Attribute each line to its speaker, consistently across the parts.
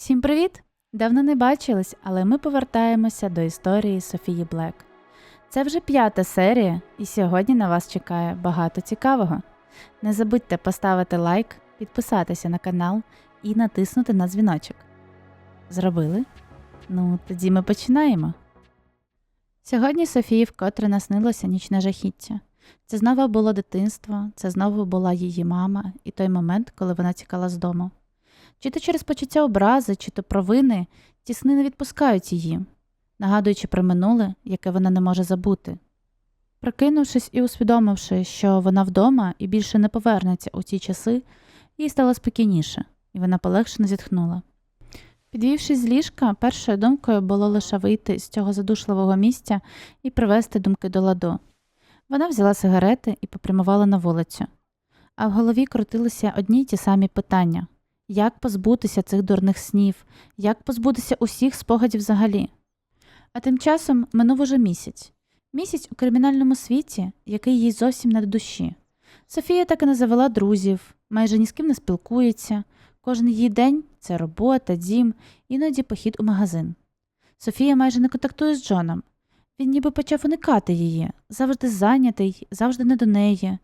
Speaker 1: Всім привіт! Давно не бачились, але ми повертаємося до історії Софії Блек. Це вже п'ята серія, і сьогодні на вас чекає багато цікавого. Не забудьте поставити лайк, підписатися на канал і натиснути на дзвіночок. Зробили? Ну, тоді ми починаємо. Сьогодні Софії вкотре наснилося нічне жахіття. Це знову було дитинство, це знову була її мама і той момент, коли вона тікала з дому. Чи то через почуття образи, чи то провини, ті сни не відпускають її, нагадуючи про минуле, яке вона не може забути. Прокинувшись і усвідомивши, що вона вдома і більше не повернеться у ті часи, їй стало спокійніше, і вона полегшено зітхнула. Підвівшись з ліжка, першою думкою було лише вийти з цього задушливого місця і привести думки до ладу. Вона взяла сигарети і попрямувала на вулицю. А в голові крутилися одні й ті самі питання як позбутися цих дурних снів, як позбутися усіх спогадів взагалі. А тим часом минув уже місяць місяць у кримінальному світі, який їй зовсім не до душі. Софія так і не завела друзів, майже ні з ким не спілкується. Кожен її день це робота, дім, іноді похід у магазин. Софія майже не контактує з Джоном. Він ніби почав уникати її, завжди зайнятий, завжди не до неї.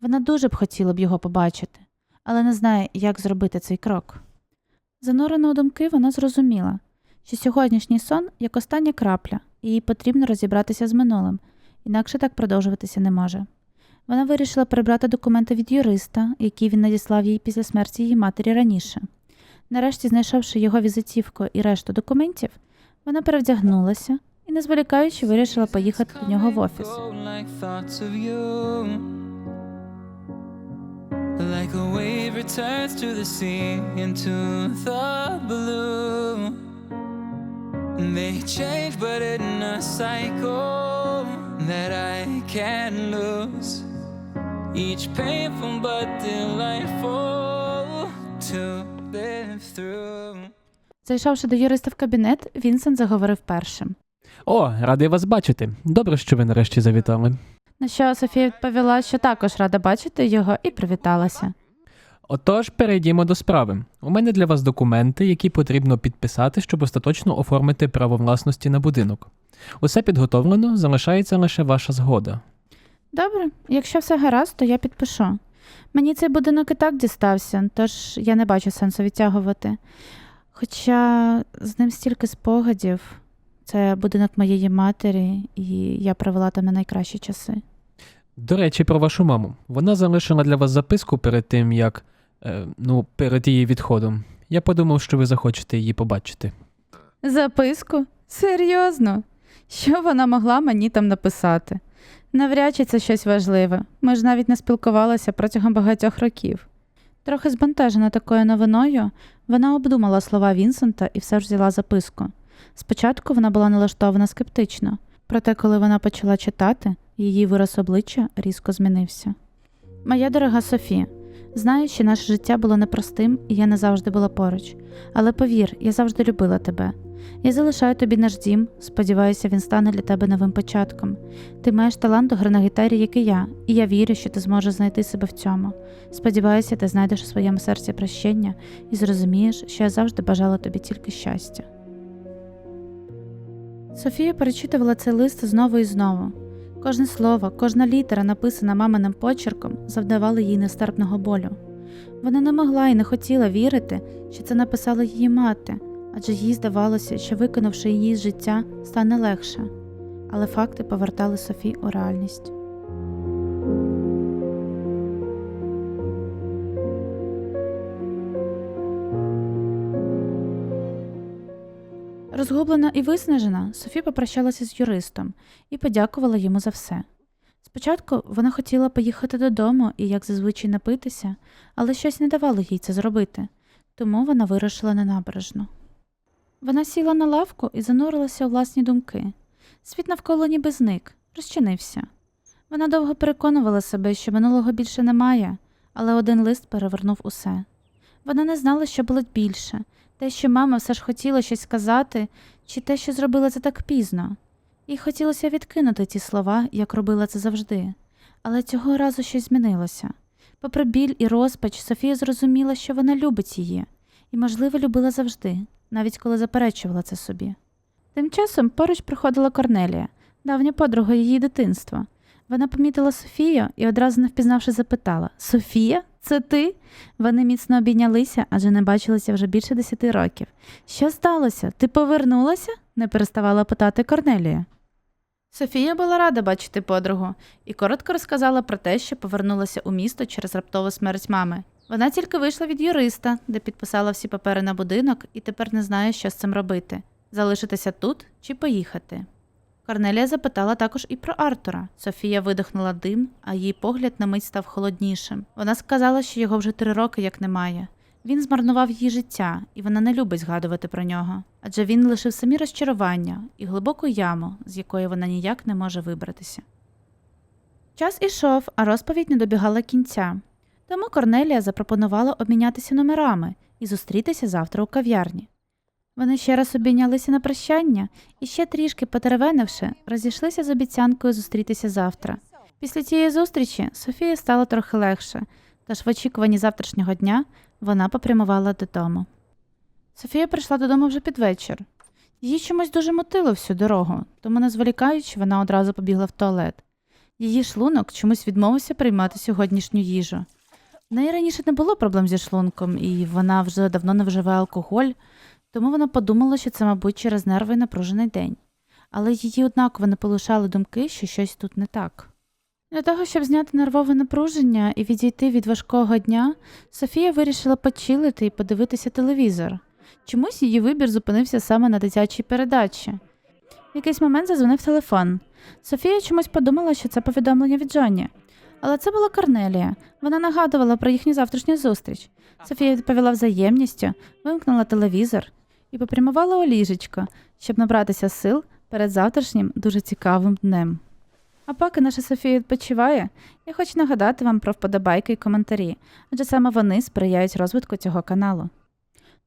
Speaker 1: Вона дуже б хотіла б його побачити, але не знає, як зробити цей крок. Занурена у думки, вона зрозуміла, що сьогоднішній сон як остання крапля, і їй потрібно розібратися з минулим, інакше так продовжуватися не може. Вона вирішила прибрати документи від юриста, які він надіслав їй після смерті її матері раніше. Нарешті, знайшовши його візитівку і решту документів, вона перевдягнулася і, не зволікаючи, вирішила поїхати до нього в офіс.
Speaker 2: Like a wave returns to the sea into the blue. They change, but in a cycle that I can't lose. Each painful but delightful to live through.
Speaker 1: Зайшовши до юриста в кабінет, Вінсент заговорив першим.
Speaker 3: О, радий вас бачити. Добре, що ви нарешті завітали.
Speaker 1: На що Софія відповіла, що також рада бачити його, і привіталася.
Speaker 3: Отож, перейдімо до справи. У мене для вас документи, які потрібно підписати, щоб остаточно оформити право власності на будинок. Усе підготовлено, залишається лише ваша згода.
Speaker 1: Добре, якщо все гаразд, то я підпишу. Мені цей будинок і так дістався, тож я не бачу сенсу відтягувати. Хоча з ним стільки спогадів, це будинок моєї матері, і я провела там не найкращі часи.
Speaker 3: До речі, про вашу маму. Вона залишила для вас записку перед тим, як. Е, ну, перед її відходом. Я подумав, що ви захочете її побачити.
Speaker 1: Записку? Серйозно? Що вона могла мені там написати? Навряд чи це щось важливе. Ми ж навіть не спілкувалися протягом багатьох років. Трохи збентежена такою новиною, вона обдумала слова Вінсента і все ж взяла записку. Спочатку вона була налаштована скептично, проте, коли вона почала читати, її вираз обличчя різко змінився. Моя дорога Софі, знаю, що наше життя було непростим, і я не завжди була поруч. Але повір, я завжди любила тебе. Я залишаю тобі наш дім, сподіваюся, він стане для тебе новим початком. Ти маєш талант до гри на гітарі, як і я, і я вірю, що ти зможеш знайти себе в цьому. Сподіваюся, ти знайдеш у своєму серці прощення і зрозумієш, що я завжди бажала тобі тільки щастя. Софія перечитувала цей лист знову і знову. Кожне слово, кожна літера, написана маминим почерком, завдавали їй нестерпного болю. Вона не могла і не хотіла вірити, що це написала її мати, адже їй здавалося, що виконавши її з життя, стане легше. Але факти повертали Софі у реальність. Розгублена і виснажена, Софі попрощалася з юристом і подякувала йому за все. Спочатку вона хотіла поїхати додому і, як зазвичай, напитися, але щось не давало їй це зробити, тому вона вирушила на набережну. Вона сіла на лавку і занурилася у власні думки. Світ навколо ніби зник, розчинився. Вона довго переконувала себе, що минулого більше немає, але один лист перевернув усе. Вона не знала, що болить більше те, що мама все ж хотіла щось сказати, чи те, що зробила це так пізно. Їй хотілося відкинути ті слова, як робила це завжди, але цього разу щось змінилося. Попри біль і розпач, Софія зрозуміла, що вона любить її, і, можливо, любила завжди, навіть коли заперечувала це собі. Тим часом поруч приходила Корнелія, давня подруга її дитинства. Вона помітила Софію і одразу не впізнавши запитала Софія, це ти? Вони міцно обійнялися, адже не бачилися вже більше десяти років. Що сталося? Ти повернулася? не переставала питати Корнелія. Софія була рада бачити подругу і коротко розказала про те, що повернулася у місто через раптову смерть мами. Вона тільки вийшла від юриста, де підписала всі папери на будинок, і тепер не знає, що з цим робити залишитися тут чи поїхати. Корнелія запитала також і про Артура. Софія видихнула дим, а її погляд на мить став холоднішим. Вона сказала, що його вже три роки як немає. Він змарнував її життя, і вона не любить згадувати про нього, адже він лишив самі розчарування і глибоку яму, з якої вона ніяк не може вибратися. Час ішов, а розповідь не добігала кінця. Тому Корнелія запропонувала обмінятися номерами і зустрітися завтра у кав'ярні. Вони ще раз обійнялися на прощання і ще трішки потеревенивши, розійшлися з обіцянкою зустрітися завтра. Після цієї зустрічі Софії стало трохи легше, тож в очікуванні завтрашнього дня вона попрямувала додому. Софія прийшла додому вже під вечір. Її чомусь дуже мотило всю дорогу, тому, не зволікаючи, вона одразу побігла в туалет. Її шлунок чомусь відмовився приймати сьогоднішню їжу. В неї раніше не було проблем зі шлунком, і вона вже давно не вживає алкоголь, тому вона подумала, що це, мабуть, через нерви напружений день. Але її однаково не полишали думки, що щось тут не так. Для того, щоб зняти нервове напруження і відійти від важкого дня, Софія вирішила почилити і подивитися телевізор. Чомусь її вибір зупинився саме на дитячій передачі. В якийсь момент зазвонив телефон. Софія чомусь подумала, що це повідомлення від Джонні. Але це була Корнелія. Вона нагадувала про їхню завтрашню зустріч. Софія відповіла взаємністю, вимкнула телевізор і попрямувала у ліжечко, щоб набратися сил перед завтрашнім дуже цікавим днем. А поки наша Софія відпочиває, я хочу нагадати вам про вподобайки і коментарі, адже саме вони сприяють розвитку цього каналу.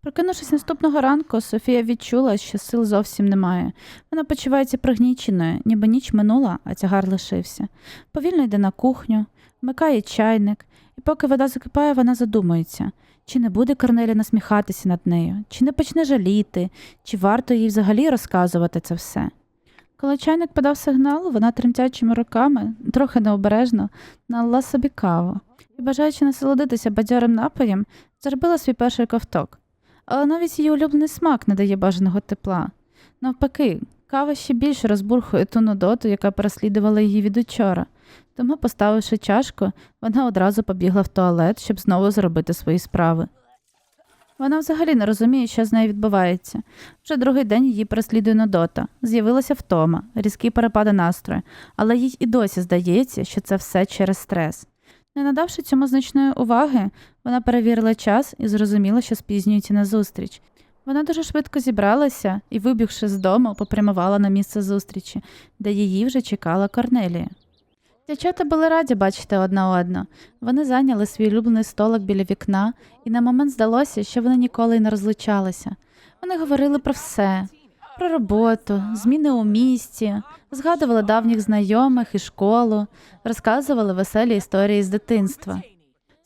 Speaker 1: Прокинувшись наступного ранку, Софія відчула, що сил зовсім немає. Вона почувається пригніченою, ніби ніч минула, а тягар лишився. Повільно йде на кухню, вмикає чайник, і поки вода закипає, вона задумується, чи не буде Корнелія насміхатися над нею, чи не почне жаліти, чи варто їй взагалі розказувати це все. Коли чайник подав сигнал, вона тремтячими руками, трохи необережно, налила собі каву і, бажаючи насолодитися бадьорим напоєм, зробила свій перший ковток. Але навіть її улюблений смак не дає бажаного тепла. Навпаки, кава ще більше розбурхує ту нудоту, яка переслідувала її від учора. Тому, поставивши чашку, вона одразу побігла в туалет, щоб знову зробити свої справи. Вона взагалі не розуміє, що з нею відбувається. Вже другий день її переслідує нудота. З'явилася втома, різкі перепади настрою, але їй і досі здається, що це все через стрес. Не надавши цьому значної уваги, вона перевірила час і зрозуміла, що спізнюється на зустріч. Вона дуже швидко зібралася і, вибігши з дому, попрямувала на місце зустрічі, де її вже чекала Корнелія. Дівчата були раді бачити одна одну. Вони зайняли свій улюблений столик біля вікна, і на момент здалося, що вони ніколи й не розлучалися. Вони говорили про все: про роботу, зміни у місті, згадували давніх знайомих і школу, розказували веселі історії з дитинства.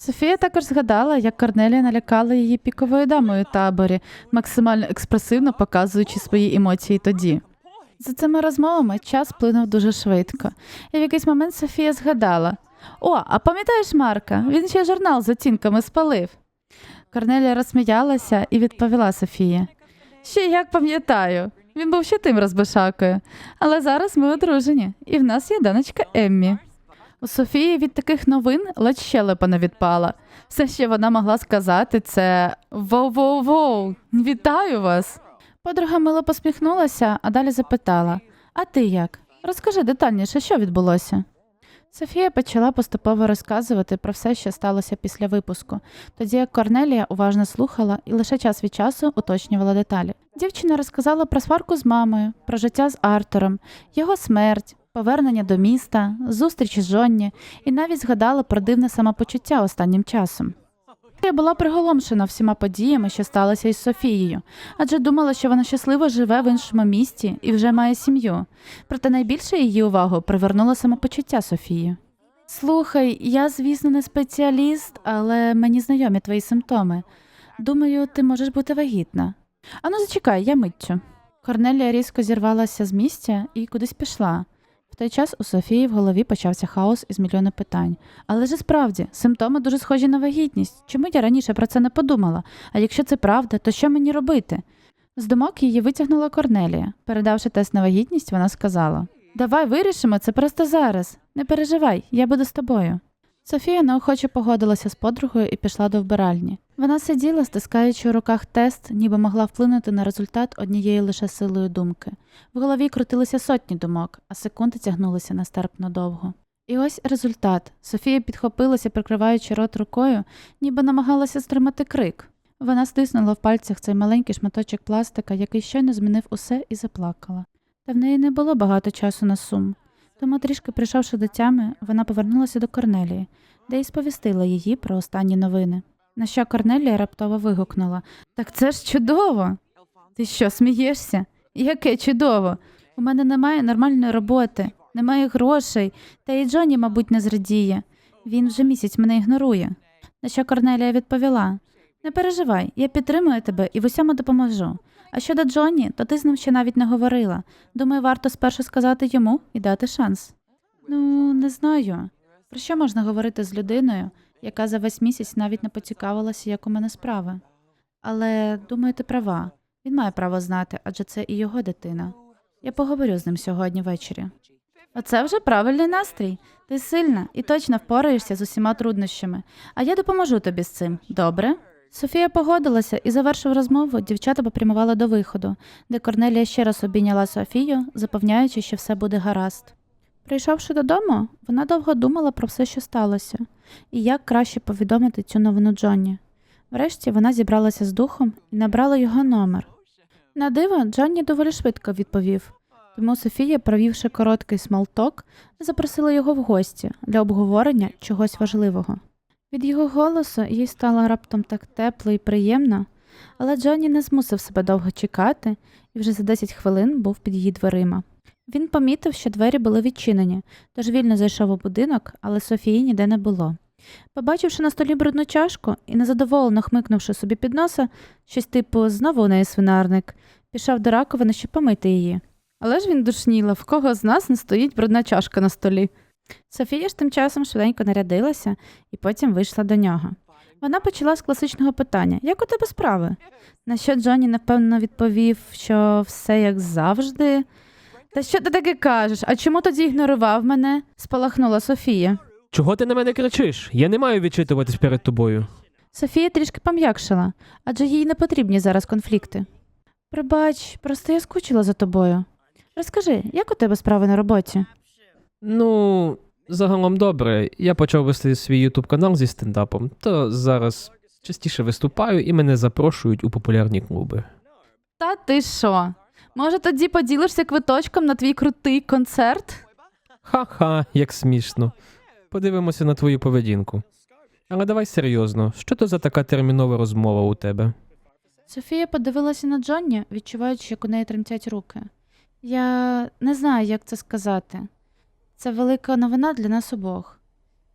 Speaker 1: Софія також згадала, як Корнелія налякала її піковою дамою у таборі, максимально експресивно показуючи свої емоції тоді. За цими розмовами час плинув дуже швидко, і в якийсь момент Софія згадала: О, а пам'ятаєш Марка? Він ще журнал з оцінками спалив. Корнелія розсміялася і відповіла Софії: Ще як пам'ятаю, він був ще тим розбишакою, але зараз ми одружені, і в нас є донечка Еммі. У Софії від таких новин ледь щелепа не відпала. Все, що вона могла сказати, це воу-воу-воу, вітаю вас. Подруга мило посміхнулася, а далі запитала: А ти як? Розкажи детальніше, що відбулося. Софія почала поступово розказувати про все, що сталося після випуску, тоді як Корнелія уважно слухала і лише час від часу уточнювала деталі. Дівчина розказала про сварку з мамою, про життя з Артуром, його смерть, повернення до міста, зустріч з Жонні і навіть згадала про дивне самопочуття останнім часом. Я була приголомшена всіма подіями, що сталося із Софією, адже думала, що вона щасливо живе в іншому місті і вже має сім'ю. Проте найбільше її увагу привернуло самопочуття Софії. Слухай, я, звісно, не спеціаліст, але мені знайомі твої симптоми. Думаю, ти можеш бути вагітна. Ану, зачекай, я митчу. Корнелія різко зірвалася з місця і кудись пішла. Той час у Софії в голові почався хаос із мільйона питань. Але ж справді, симптоми дуже схожі на вагітність. Чому я раніше про це не подумала? А якщо це правда, то що мені робити? З думок її витягнула Корнелія. Передавши тест на вагітність, вона сказала: Давай вирішимо це просто зараз. Не переживай, я буду з тобою. Софія неохоче погодилася з подругою і пішла до вбиральні. Вона сиділа, стискаючи у руках тест, ніби могла вплинути на результат однією лише силою думки. В голові крутилися сотні думок, а секунди тягнулися нестерпно довго. І ось результат. Софія підхопилася, прикриваючи рот рукою, ніби намагалася стримати крик. Вона стиснула в пальцях цей маленький шматочок пластика, який щойно змінив усе, і заплакала. Та в неї не було багато часу на сум. Тому, трішки прийшовши до тями, вона повернулася до Корнелії, де й сповістила її про останні новини. На що Корнелія раптово вигукнула Так це ж чудово. Ти що, смієшся? Яке чудово. У мене немає нормальної роботи, немає грошей, та й Джоні, мабуть, не зрадіє. Він вже місяць мене ігнорує. На що Корнелія відповіла: Не переживай, я підтримую тебе і в усьому допоможу. А щодо Джоні, то ти з ним ще навіть не говорила. Думаю, варто спершу сказати йому і дати шанс. Ну, не знаю. Про що можна говорити з людиною, яка за весь місяць навіть не поцікавилася, як у мене справи? Але думаю, ти права. Він має право знати, адже це і його дитина. Я поговорю з ним сьогодні ввечері. Оце вже правильний настрій. Ти сильна і точно впораєшся з усіма труднощами, а я допоможу тобі з цим. Добре? Софія погодилася і, завершив розмову, дівчата попрямували до виходу, де Корнелія ще раз обійняла Софію, запевняючи, що все буде гаразд. Прийшовши додому, вона довго думала про все, що сталося, і як краще повідомити цю новину Джонні. Врешті вона зібралася з духом і набрала його номер. На диво, Джонні доволі швидко відповів, тому Софія, провівши короткий смолток, запросила його в гості для обговорення чогось важливого. Від його голосу їй стало раптом так тепло і приємно, але Джонні не змусив себе довго чекати і вже за 10 хвилин був під її дверима. Він помітив, що двері були відчинені, тож вільно зайшов у будинок, але Софії ніде не було. Побачивши на столі брудну чашку і незадоволено хмикнувши собі під носа, щось типу знову у неї свинарник, пішов до раковини, щоб помити її. Але ж він душніла, в кого з нас не стоїть брудна чашка на столі. Софія ж тим часом швиденько нарядилася і потім вийшла до нього. Вона почала з класичного питання: Як у тебе справи? На що Джонні напевно відповів, що все як завжди. Та що ти таке кажеш? А чому тоді ігнорував мене? спалахнула Софія.
Speaker 3: Чого ти на мене кричиш? Я не маю відчитуватись перед тобою.
Speaker 1: Софія трішки пом'якшила, адже їй не потрібні зараз конфлікти. Пробач, просто я скучила за тобою. Розкажи, як у тебе справи на роботі?
Speaker 3: Ну, загалом добре. Я почав вести свій ютуб канал зі стендапом, то зараз частіше виступаю і мене запрошують у популярні клуби.
Speaker 1: Та ти що? Може, тоді поділишся квиточком на твій крутий концерт?
Speaker 3: Ха-ха, як смішно. Подивимося на твою поведінку. Але давай серйозно, що то за така термінова розмова у тебе?
Speaker 1: Софія подивилася на Джонні, відчуваючи, як у неї тремтять руки. Я не знаю, як це сказати. Це велика новина для нас обох.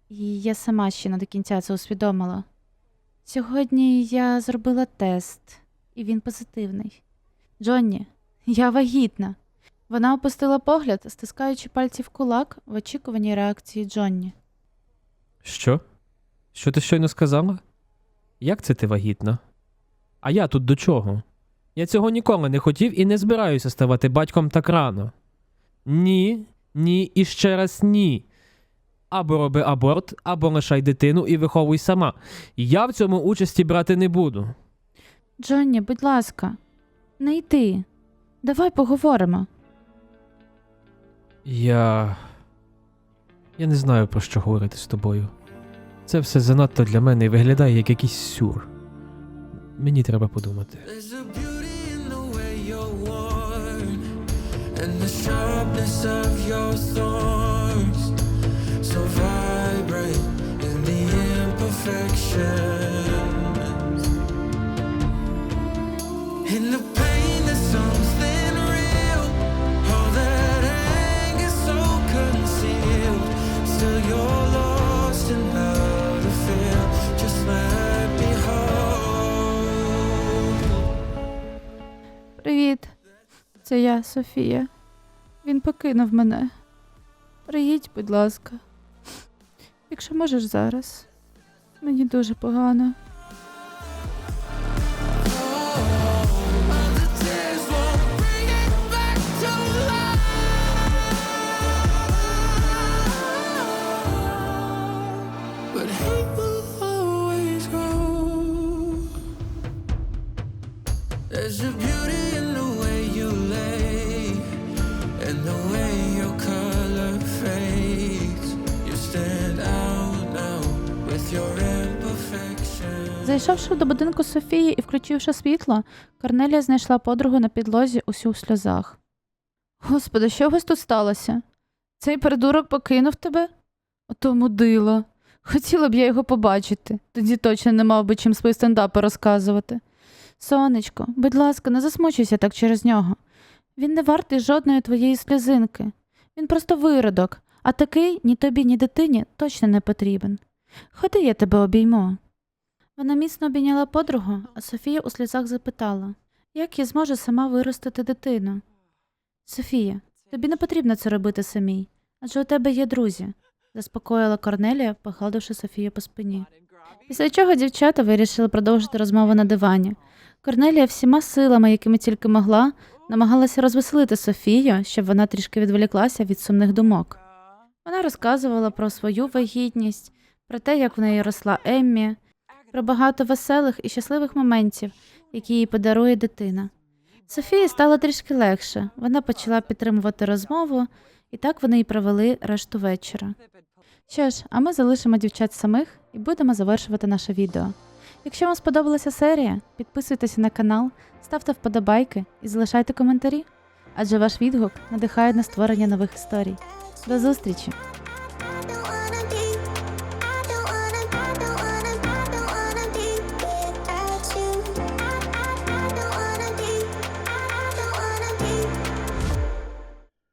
Speaker 1: І я сама ще не до кінця це усвідомила. Сьогодні я зробила тест, і він позитивний. Джонні, я вагітна. Вона опустила погляд, стискаючи пальці в кулак в очікуванні реакції Джонні.
Speaker 3: Що? Що ти щойно сказала? Як це ти вагітна? А я тут до чого? Я цього ніколи не хотів і не збираюся ставати батьком так рано. Ні, ні і ще раз ні. Або роби аборт, або лишай дитину і виховуй сама. Я в цьому участі брати не буду.
Speaker 1: Джонні, будь ласка, не йди. Давай поговоримо.
Speaker 3: Я. Я не знаю про що говорити з тобою. Це все занадто для мене і виглядає як якийсь сюр. Мені треба подумати.
Speaker 2: There's a beauty in the way you're worn and the sharpness of your thorns.
Speaker 1: Софія. Він покинув мене. Приїдь, будь ласка. Якщо можеш зараз. Мені дуже погано.
Speaker 2: The tears won't
Speaker 1: Зайшовши до будинку Софії і включивши світло, Корнелія знайшла подругу на підлозі усю в сльозах. Господи, що вас тут сталося? Цей придурок покинув тебе? Ото мудило. Хотіла б я його побачити, тоді точно не мав би чим свої стендапи розказувати. Сонечко, будь ласка, не засмучуйся так через нього. Він не вартий жодної твоєї сльозинки. Він просто виродок, а такий ні тобі, ні дитині точно не потрібен. Ходи, я тебе обійму. Вона міцно обійняла подругу, а Софія у сльозах запитала, як я зможу сама виростити дитину. Софія, тобі не потрібно це робити самій, адже у тебе є друзі, заспокоїла Корнелія, погладивши Софію по спині. Після чого дівчата вирішили продовжити розмову на дивані. Корнелія всіма силами, якими тільки могла, намагалася розвеселити Софію, щоб вона трішки відволіклася від сумних думок. Вона розказувала про свою вагітність, про те, як в неї росла Еммі, про багато веселих і щасливих моментів, які їй подарує дитина. Софії стало трішки легше. Вона почала підтримувати розмову, і так вони і провели решту вечора. Що ж, а ми залишимо дівчат самих і будемо завершувати наше відео. Якщо вам сподобалася серія, підписуйтеся на канал, ставте вподобайки і залишайте коментарі, адже ваш відгук надихає на створення нових історій. До зустрічі!